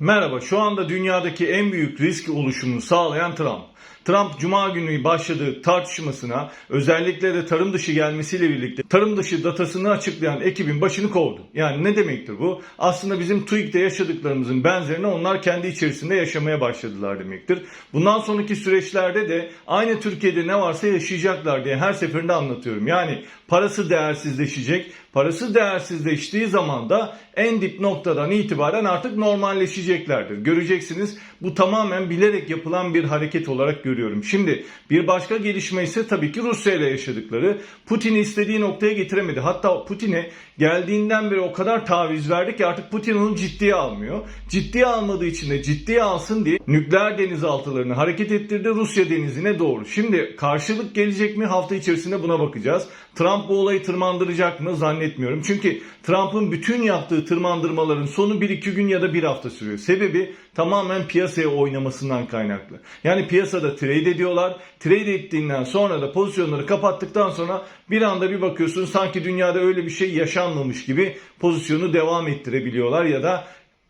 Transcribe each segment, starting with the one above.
Merhaba, şu anda dünyadaki en büyük risk oluşumunu sağlayan Trump. Trump Cuma günü başladığı tartışmasına özellikle de tarım dışı gelmesiyle birlikte tarım dışı datasını açıklayan ekibin başını kovdu. Yani ne demektir bu? Aslında bizim TÜİK'te yaşadıklarımızın benzerini onlar kendi içerisinde yaşamaya başladılar demektir. Bundan sonraki süreçlerde de aynı Türkiye'de ne varsa yaşayacaklar diye her seferinde anlatıyorum. Yani parası değersizleşecek. Parası değersizleştiği zaman da en dip noktadan itibaren artık normalleşeceklerdir. Göreceksiniz bu tamamen bilerek yapılan bir hareket olarak görüyorum. Şimdi bir başka gelişme ise tabii ki Rusya ile yaşadıkları. Putin'i istediği noktaya getiremedi. Hatta Putin'e geldiğinden beri o kadar taviz verdi ki artık Putin onu ciddiye almıyor. Ciddiye almadığı için de ciddiye alsın diye nükleer denizaltılarını hareket ettirdi Rusya denizine doğru. Şimdi karşılık gelecek mi hafta içerisinde buna bakacağız. Trump bu olayı tırmandıracak mı zannetmiyorum. Çünkü Trump'ın bütün yaptığı tırmandırmaların sonu 1-2 gün ya da 1 hafta sürüyor. Sebebi tamamen piyasaya oynamasından kaynaklı. Yani piyasada trade ediyorlar. Trade ettiğinden sonra da pozisyonları kapattıktan sonra bir anda bir bakıyorsun sanki dünyada öyle bir şey yaşanmamış gibi pozisyonu devam ettirebiliyorlar ya da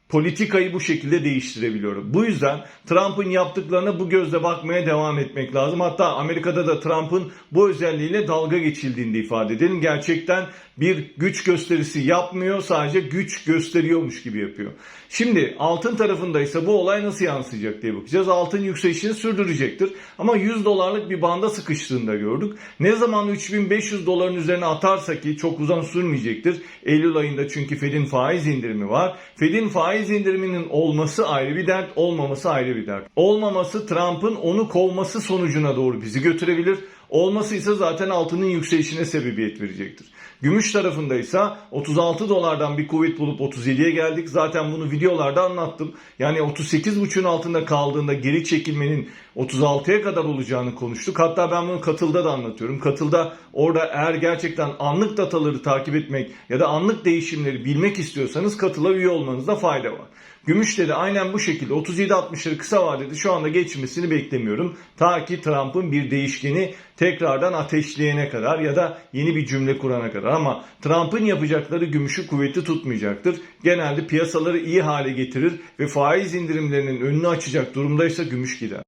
politikayı bu şekilde değiştirebiliyorum. Bu yüzden Trump'ın yaptıklarına bu gözle bakmaya devam etmek lazım. Hatta Amerika'da da Trump'ın bu özelliğiyle dalga geçildiğini de ifade edelim. Gerçekten bir güç gösterisi yapmıyor, sadece güç gösteriyormuş gibi yapıyor. Şimdi altın tarafında ise bu olay nasıl yansıyacak diye bakacağız. Altın yükselişini sürdürecektir. Ama 100 dolarlık bir banda sıkıştığını da gördük. Ne zaman 3500 doların üzerine atarsa ki çok uzun sürmeyecektir. Eylül ayında çünkü Fed'in faiz indirimi var. Fed'in faiz indiriminin olması ayrı bir dert, olmaması ayrı bir dert. Olmaması Trump'ın onu kovması sonucuna doğru bizi götürebilir. Olması ise zaten altının yükselişine sebebiyet verecektir. Gümüş tarafında ise 36 dolardan bir kuvvet bulup 37'ye geldik. Zaten bunu videolarda anlattım. Yani 38.5'un altında kaldığında geri çekilmenin 36'ya kadar olacağını konuştuk. Hatta ben bunu katılda da anlatıyorum. Katılda orada eğer gerçekten anlık dataları takip etmek ya da anlık değişimleri bilmek istiyorsanız katıla üye olmanızda fayda var. Gümüşte de aynen bu şekilde 37-60'ları kısa vadede şu anda geçmesini beklemiyorum. Ta ki Trump'ın bir değişkeni tekrardan ateşleyene kadar ya da yeni bir cümle kurana kadar. Ama Trump'ın yapacakları gümüşü kuvvetli tutmayacaktır. Genelde piyasaları iyi hale getirir ve faiz indirimlerinin önünü açacak durumdaysa gümüş gider.